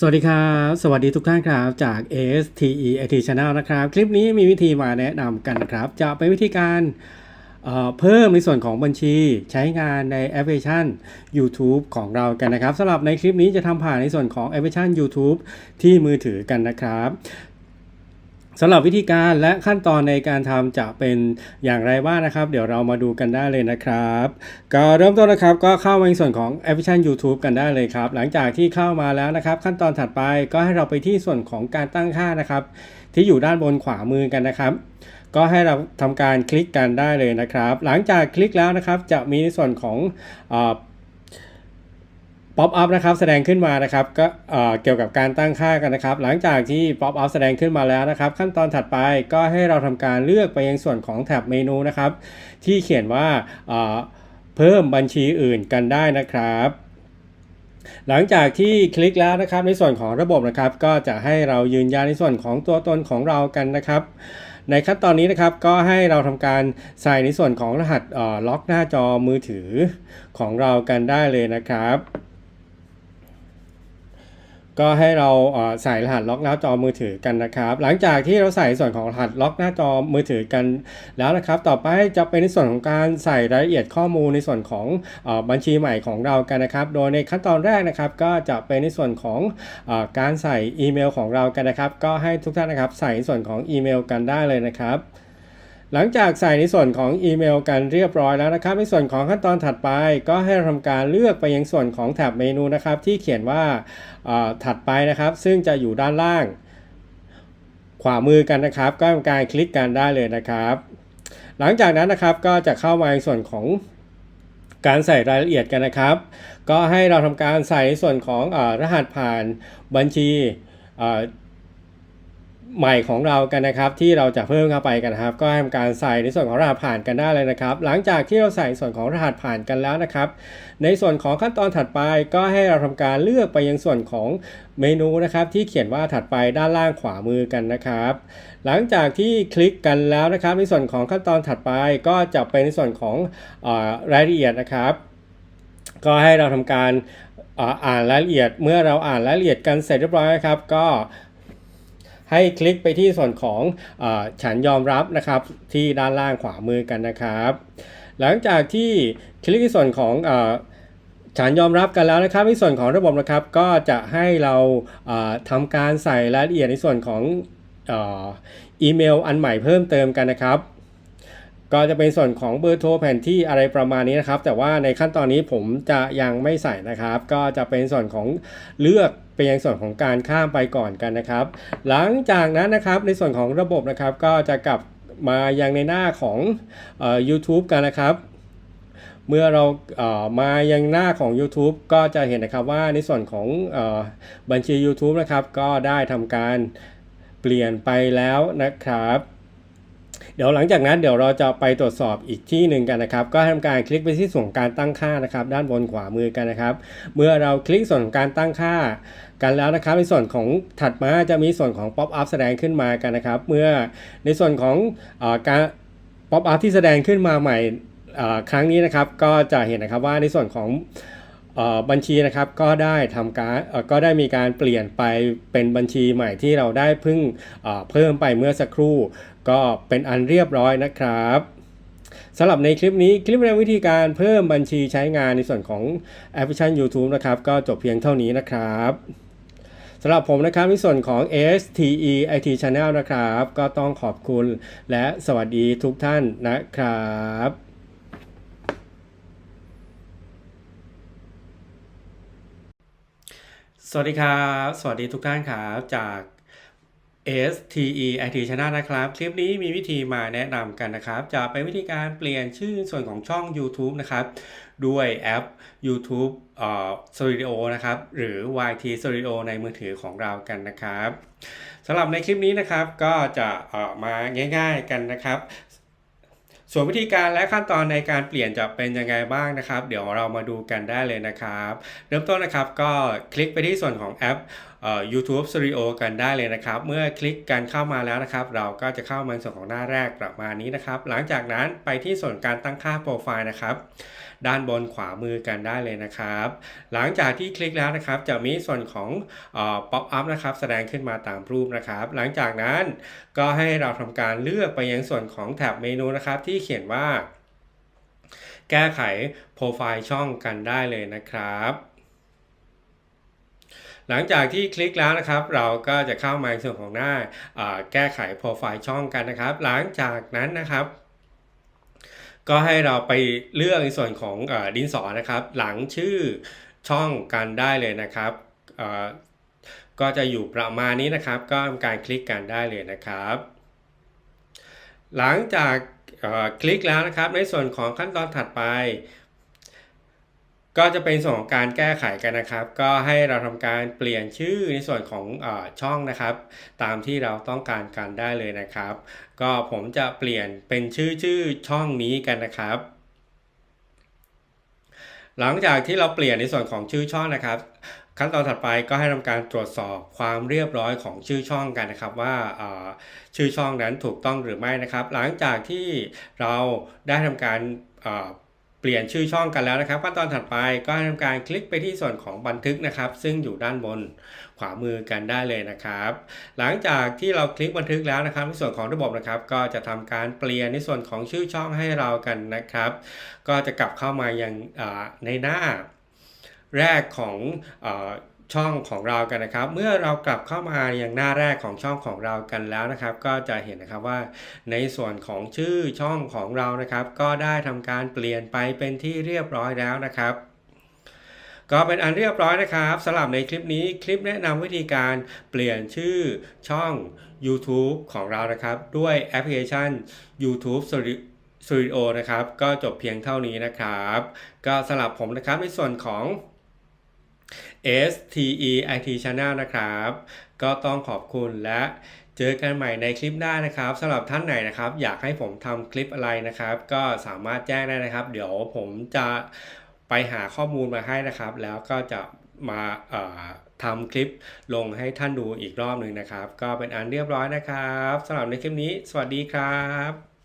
สวัสดีครับสวัสดีทุกท่านครับจาก ASTE IT Channel นะครับ คลิปนี้มีวิธีมาแนะนำกันครับ จะเป็นวิธีการเเพิ่มในส่วนของบัญชีใช้งานในแอปพลิเคชัน YouTube ของเรากันนะครับสำหรับในคลิปนี้จะทำผ่านในส่วนของแอปพลิเคชัน YouTube ที่มือถือกันนะครับ สำหรับวิธีการและขั้นตอนในการทำจะเป็นอย่างไรบ้างนะครับ เดี๋ยวเรามาดูกันได้เลยนะครับ ก็เริ่มต้นนะครับก็เข้ามาในส่วนของแอปพลิเคชัน YouTube กันได้เลยครับ หลังจากที่เข้ามาแล้วนะครับ ขั้นตอนถัดไปก็ให้เราไปที่ส่วนของการตั้งค่านะครับ ที่อยู่ด้านบนขวามือกันนะครับ ก็ให้เราทำการคลิกกันได้เลยนะครับ หลังจากคลิกแล้วนะครับ จะมีในส่วนของ ป๊อปอัพนะครับแสดงขึ้นมานะครับก็เกี่ยวกับการตั้งค่ากันนะครับ หลังจากที่ป๊อปอัพแสดงขึ้นมาแล้วนะครับ ขั้นตอนถัดไปก็ให้เราทำการเลือกไปยังส่วนของแท็บเมนูนะครับ ที่เขียนว่าเพิ่มบัญชีอื่นกันได้นะครับหลังจากที่คลิกแล้วนะครับในส่วนของระบบนะครับ ก็จะให้เรายืนยันในส่วนของตัวตนของเรากันนะครับ ในขั้นตอนนี้นะครับก็ให้เราทำการใส่ในส่วนของรหัสล็อกหน้าจอมือถือของเรากันได้เลยนะครับ ก็ให้เราใส่รหัสล็อกหน้าจอมือถือกันนะครับ หลังจากที่เราใส่ส่วนของรหัสล็อกหน้าจอมือถือกันแล้วนะครับ ต่อไปจะเป็นในส่วนของการใส่รายละเอียดข้อมูลในส่วนของอบัญชีใหม่ของเรากันนะครับ โดยในขั้นตอนแรกนะครับ ก็จะเป็นในส่วนของอการใส่อีเมลของเรากันนะครับ ก็ให้ทุกท่านนะครับ ใส่ส่วนของอีเมลกันได้เลยนะครับ หลังจากใส่ในส่วนของอีเมลกันเรียบร้อยแล้วนะครับ ในส่วนของขั้นตอนถัดไป ก็ให้เราทำการเลือกไปยังส่วนของแท็บเมนูนะครับ ที่เขียนว่าถัดไปนะครับ ซึ่งจะอยู่ด้านล่าง ขวามือกันนะครับ ก็ทำการคลิกกันได้เลยนะครับ หลังจากนั้นนะครับก็จะเข้ามาในส่วนของการใส่รายละเอียดกันนะครับ ก็ให้เราทำการใส่ในส่วนของอรหัสผ่านบัญชี ใหม่ของเรากันนะครับ ที่เราจะเพิ่มเข้าไปกันนะครับ ก็ทำการใส่ในส่วนของรหัสผ่านกันได้เลยนะครับ หลังจากที่เราใส่ส่วนของรหัสผ่านกันแล้วนะครับ ในส่วนของขั้นตอนถัดไปก็ให้เราทำการเลือกไปยังส่วนของเมนูนะครับที่เขียนว่าถัดไปด้านล่างขวามือกันนะครับ หลังจากที่คลิกกันแล้วนะครับ ในส่วนของขั้นตอนถัดไปก็จะเป็นในส่วนของอรายละเอียดนะครับ ก็ให้เราทำการอ่ออ่านรายละเอียดเมื่อเราอ่านรายละเอียดกันเสร็จเรียบร้อยนะครับ ก็ ให้คลิกไปที่ส่วนของอฉันยอมรับนะครับที่ด้านล่างขวามือกันนะครับ หลังจากที่คลิกที่ส่วนของอฉันยอมรับกันแล้วนะครับในส่วนของระบบนะครับก็จะให้เราเอ่อทำการใส่รายละเอียดในส่วนของออีเมลอันใหม่เพิ่มเติมกันนะครับ ก็จะเป็นส่วนของเบอร์โทรแผนที่อะไรประมาณนี้นะครับ แต่ว่าในขั้นตอนนี้ผมจะยังไม่ใส่นะครับ ก็จะเป็นส่วนของเลือกไปยังส่วนของการข้ามไปก่อนกันนะครับ หลังจากนั้นนะครับในส่วนของระบบนะครับ ก็จะกลับมายังในหน้าของออ YouTube กันนะครับ เมื่อเราเอ่อมายังหน้าของ YouTube ก็จะเห็นนะครับว่าในส่วนของอบัญชี YouTube นะครับ ก็ได้ทำการเปลี่ยนไปแล้วนะครับ เดี๋ยวหลังจากนั้นเดี๋ยวเราจะไปตรวจสอบอีกที่หนึ่งกันนะครับ ก็ทำการคลิกไปที่ส่วนการตั้งค่านะครับ ด้านบนขวามือกันนะครับ เมื่อเราคลิกส่วนการตั้งค่ากันแล้วนะครับ ในส่วนของถัดมาจะมีส่วนของ pop up แสดงขึ้นมากันนะครับ เมื่อในส่วนของอการป๊อปอัพที่แสดงขึ้นมาใหม่อ่อครั้งนี้นะครับ ก็จะเห็นนะครับว่าในส่วนของ บัญชีนะครับก็ได้ทำการก็ได้มีการเปลี่ยนไปเป็นบัญชีใหม่ที่เราได้เพิ่งเพิ่มไปเมื่อสักครู่ ก็เป็นอันเรียบร้อยนะครับสำหรับในคลิปนี้คลิปในวิธีการเพิ่มบัญชีใช้งานในส่วนของแอปพลิเคชัน YouTube นะครับก็จบเพียงเท่านี้นะครับสำหรับผมนะครับในส่วนของ STE IT Channel นะครับ ก็ต้องขอบคุณและสวัสดีทุกท่านนะครับ สวัสดีครับ สวัสดีทุกท่านครับจาก STE IT Channel นะครับ คลิปนี้มีวิธีมาแนะนำกันนะครับ จะเป็นวิธีการเปลี่ยนชื่อส่วนของช่อง YouTube นะครับ ด้วยแอป YouTube เอ่อ Studio นะครับ หรือ YT Studio ในมือถือของเรากันนะครับสำหรับในคลิปนี้นะครับก็จะเอ่อมาง่าย ๆกันนะครับ ส่วนวิธีการและขั้นตอนในการเปลี่ยนจะเป็นยังไงบ้างนะครับ เดี๋ยวเรามาดูกันได้เลยนะครับ เริ่มต้นนะครับก็คลิกไปที่ส่วนของแอป เอ่อ YouTube Studio กันได้เลยนะครับ เมื่อคลิกกันเข้ามาแล้วนะครับ เราก็จะเข้ามาส่วนของหน้าแรกประมาณนี้นะครับ หลังจากนั้นไปที่ส่วนการตั้งค่าโปรไฟล์นะครับ ด้านบนขวามือกันได้เลยนะครับ หลังจากที่คลิกแล้วนะครับ จะมีส่วนของเอ่อ pop up นะครับ แสดงขึ้นมาตามรูปนะครับ หลังจากนั้นก็ให้เราทำการเลือกไปยังส่วนของแท็บเมนูนะครับ ที่เขียนว่า แก้ไขโปรไฟล์ช่องกันได้เลยนะครับ หลังจากที่คลิกแล้วนะครับ เราก็จะเข้ามาในส่วนของหน้าแก้ไขโปรไฟล์ช่องกันนะครับ หลังจากนั้นนะครับก็ให้เราไปเลือกในส่วนของอดินสอนะครับ หลังชื่อช่องกันได้เลยนะครับ ก็จะอยู่ประมาณนี้นะครับ ก็ทำการคลิกกันได้เลยนะครับ หลังจากคลิกแล้วนะครับ ในส่วนของขั้นตอนถัดไป ก็จะเป็นส่วนของการแก้ไขกันนะครับ ก็ให้เราทำการเปลี่ยนชื่อในส่วนของอช่องนะครับ ตามที่เราต้องการกันได้เลยนะครับ ก็ผมจะเปลี่ยนเป็นชื่อชื่อช่องนี้กันนะครับ หลังจากที่เราเปลี่ยนในส่วนของชื่อช่องนะครับ ขั้นตอนถัดไปก็ให้ทำการตรวจสอบความเรียบร้อยของชื่อช่องกันนะครับ ว่าชื่อช่องนั้นถูกต้องหรือไม่นะครับ หลังจากที่เราได้ทำการ ปลี่ยนชื่อช่องกันแล้วนะครับขั้นตอนถัดไปก็ทำการคลิกไปที่ส่วนของบันทึกนะครับ ซึ่งอยู่ด้านบนขวามือกันได้เลยนะครับ หลังจากที่เราคลิกบันทึกแล้วนะครับในส่วนของระบบนะครับ ก็จะทำการเปลี่ยนในส่วนของชื่อช่องให้เรากันนะครับ ก็จะกลับเข้ามายังอ่าในหน้าแรกของอ ช่องของเรากันนะครับ เมื่อเรากลับเข้ามาอยังหน้าแรกของช่องของเรากันแล้วนะครับ ก็จะเห็นนะครับว่าในส่วนของชื่อช่องของเรานะครับ ก็ได้ทำการเปลี่ยนไปเป็นที่เรียบร้อยแล้วนะครับก็เป็นอันเรียบร้อยนะครับสำหรับในคลิปนี้คลิปแนะนำวิธีการเปลี่ยนชื่อช่อง YouTube ของเรานะครับ ด้วยแอปพลิเคชัน YouTube Studio นะครับ ก็จบเพียงเท่านี้นะครับ ก็สำหรับผมนะครับในส่วนของ STE IT Channel นะครับ ก็ต้องขอบคุณและเจอกันใหม่ในคลิปหน้านะครับสำหรับท่านไหนนะครับ อยากให้ผมทำคลิปอะไรนะครับ ก็สามารถแจ้งได้นะครับ เดี๋ยวผมจะไปหาข้อมูลมาให้นะครับ แล้วก็จะมาเอ่อทำคลิปลงให้ท่านดูอีกรอบหนึ่งนะครับ ก็เป็นอันเรียบร้อยนะครับสำหรับในคลิปนี้ สวัสดีครับ